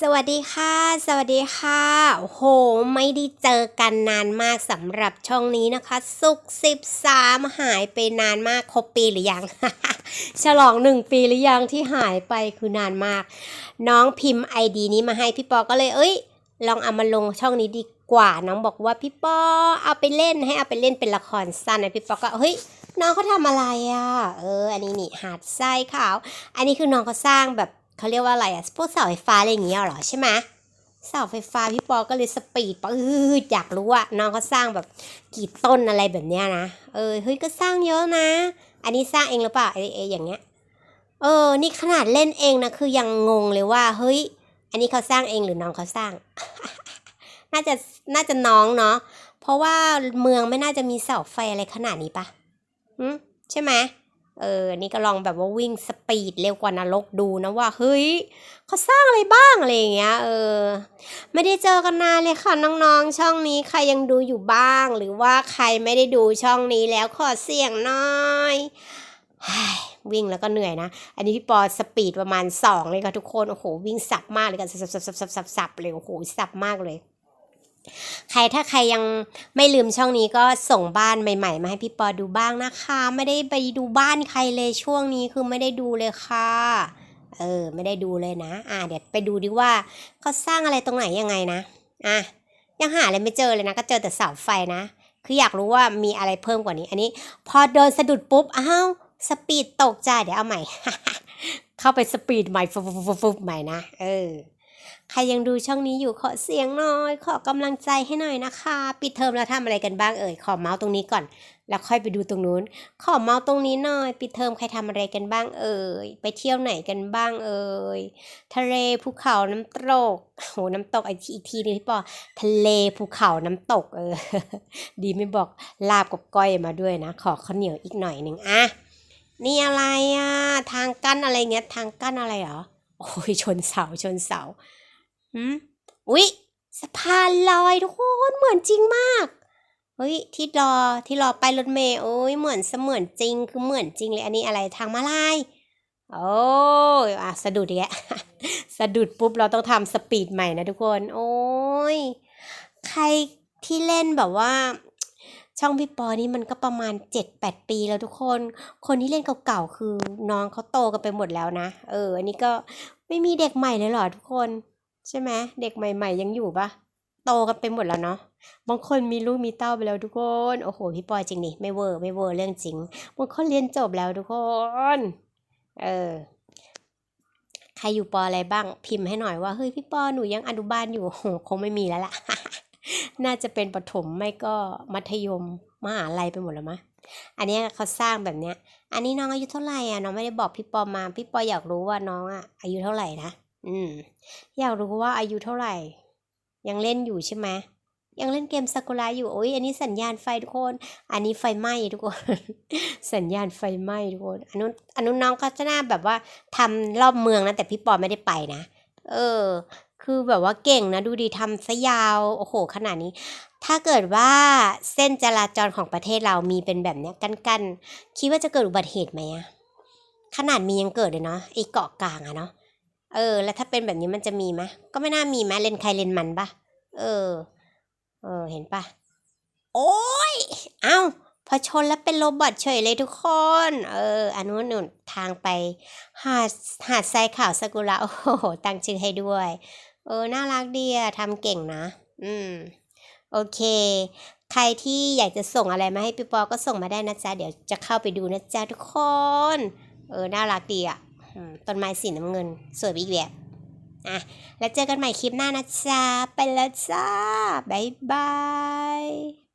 สวัสดีค่ะ สวัสดีค่ะโห ไม่ได้เจอกันนานมากสำหรับช่องนี้นะคะ สุกสิบสามหายไปนานมากครบปีหรือยัง ฉลองหนึ่งปีหรือยังที่หายไปคือนานมาก น้องพิมพ์ไอดีนี้มาให้พี่ปอก็เลย เอ้ย ลองเอามาลงช่องนี้ดีกว่า น้องบอกว่าพี่ปอเอาไปเล่นให้เอาไปเล่นเป็นละครสั้นนะพี่ปอก็เฮ้ยน้องเขาทำอะไรอะ เออ อันนี้นี่หาดทรายขาว อันนี้คือน้องเขาสร้างแบบ เขาเรียกว่าอะไรอะพวกเสาไฟฟ้าอะไรอย่างเงี้ยหรอใช่ไหมเสาไฟฟ้าพี่ปอก็เลยสปีดปืดอยากรู้ว่าน้องเขาสร้างแบบกี่ต้นอะไรแบบเนี้ยนะเออเฮ้ยก็สร้างเยอะนะ อันนี้สร้างเองหรือเปล่าไอเออย่างเงี้ยเออ นี่ขนาดเล่นเองนะคือยังงงเลยว่า เฮ้ย อันนี้เขาสร้างเองหรือน้องเขาสร้าง น่าจะน่าจะน้องเนาะเพราะว่าเมืองไม่น่าจะมีเสาไฟอะไรขนาดนี้ปะอืมใช่ไหม เออ นี่ก็ลองแบบว่าวิ่งสปีดเร็วกว่านรกดูนะว่า เฮ้ยเขาสร้างอะไรบ้างอะไรอย่างเงี้ย เออ ไม่ได้เจอกันนานเลยค่ะน้องๆ ช่องนี้ใครยังดูอยู่บ้าง หรือว่าใครไม่ได้ดูช่องนี้แล้วขอเสียงน่อยวิ่งแล้วก็เหนื่อยนะ อันนี้พี่ปอสปีดประมาณสองเลยค่ะทุกคน โอ้โห วิ่งสับมากเลยกันสับสับสับสับสับสับเลย โอ้โห สับมากเลย ใครถ้าใครยังไม่ลืมช่องนี้ก็ส่งบ้านใหม่ๆ มาให้พี่ปอดูบ้างนะคะ ไม่ได้ไปดูบ้านใครเลยช่วงนี้คือไม่ได้ดูเลยค่ะ เออ ไม่ได้ดูเลยนะ อ่าเดี๋ยวไปดูดิว่าเขาสร้างอะไรตรงไหนยังไงนะอะยังหาอะไรไม่เจอเลยนะ ก็เจอแต่เสาไฟนะ คืออยากรู้ว่ามีอะไรเพิ่มกว่านี้ อันนี้ พอเดินสะดุดปุ๊บอ้าวสปีดตกจ้าเดี๋ยวเอาใหม่ เข้าไปสปีดใหม่ฟุบฟุบฟุบใหม่นะเออ ใครยังดูช่องนี้อยู่ขอเสียงหน่อย ขอกำลังใจให้หน่อยนะคะ ปิดเทอมแล้วทำอะไรกันบ้างเอ่ย ขอเมาส์ตรงนี้ก่อน แล้วค่อยไปดูตรงนู้น ขอเมาส์ตรงนี้หน่อย ปิดเทอมใครทำอะไรกันบ้างเอ่ย ไปเที่ยวไหนกันบ้างเอ่ย ทะเลภูเขาน้ำตกโหน้ำตกอีกทีอีกทีนึงพี่ปอ ทะเลภูเขาน้ำตกเออ ดีไม่บอกลาบกับก้อยมาด้วยนะ ขอข้าวเหนียวอีกหน่อยหนึ่งอะนี่อะไรอะทางกั้นอะไรเงี้ย ทางกั้นอะไรเหรอ โอ้ยชนเสาชนเสาหืมอุ๊ยสะพานลอยทุกคนเหมือนจริงมากเฮ้ยที่รอที่รอไปรถเมล์โอ้ยเหมือนเสมือนจริงคือเหมือนจริงเลยอันนี้อะไรทางมาลายโอ้ยอะสะดุดอีกแล้วสะดุดปุ๊บเราต้องทำสปีดใหม่นะทุกคน โอ้ยใครที่เล่นแบบว่า ช่องพี่ปอนี่มันก็ประมาณเจ็ดแปดปีแล้วทุกคน คนที่เล่นเก่าๆคือน้องเขาโตกันไปหมดแล้วนะ เอออันนี้ก็ไม่มีเด็กใหม่เลยเหรอทุกคน ใช่ไหมเด็กใหม่ ๆ ยังอยู่ปะโตกันไปหมดแล้วเนาะ บางคนมีลูกมีเต้าไปแล้วทุกคน โอ้โหพี่ปอยจริงดิไม่เวอร์ไม่เวอร์เรื่องจริง บางคนเรียนจบแล้วทุกคน เออใครอยู่ปออะไรบ้างพิมพ์ให้หน่อยว่าเฮ้ยพี่ปอหนูยังอนุบาลอยู่โหคงไม่มีแล้วล่ะ น่าจะเป็นประถมไม่ก็มัธยมมหาลัยไปหมดแล้วมะ อันนี้เขาสร้างแบบเนี้ย อันนี้น้องอายุเท่าไหร่อะน้องไม่ได้บอกพี่ปอมา พี่ปออยากรู้ว่าน้องอะอายุเท่าไหร่นะ อืม อยากรู้ว่าอายุเท่าไหร่ ยังเล่นอยู่ใช่ไหมยังเล่นเกมซากุระอยู่โอ้ยอันนี้สัญญาณไฟทุกคน อันนี้ไฟไหม้ทุกคน สัญญาณไฟไหม้ทุกคนอันนู้นอันนู้นน้องก็จะน่าแบบว่าทำรอบเมืองนะแต่พี่ปอไม่ได้ไปนะ เออ คือแบบว่าเก่งนะดูดีทำซะยาวโอ้โหขนาดนี้ ถ้าเกิดว่าเส้นจราจรของประเทศเรามีเป็นแบบเนี้ยกันๆคิดว่าจะเกิดอุบัติเหตุไหมอะขนาดมียังเกิดเลยเนาะไอเกาะกลางอะเนาะเออ แล้วถ้าเป็นแบบนี้มันจะมีไหมก็ไม่น่ามีไหมเลนใครเลนมันปะเออ เออ เห็นปะโอ้ยเอ้าพอชนแล้วเป็นโรบอทเฉยเลยทุกคน เออ อันนู้นนู่นทางไป หาดหาดทรายขาวซากุระโอ้โห ตั้งชื่อให้ด้วย เออ น่ารักดีอะทำเก่งนะ อืม โอเค ใครที่อยากจะส่งอะไรมาให้พี่ปอ ก็ส่งมาได้นะจ๊ะ เดี๋ยวจะเข้าไปดูนะจ๊ะทุกคน เออ น่ารักดีอะอืมต้นไม้สีน้ำเงิน สวยไปอีกแบบอะ แล้วเจอกันใหม่คลิปหน้านะจ๊ะ ไปแล้วจ้า บ๊ายบาย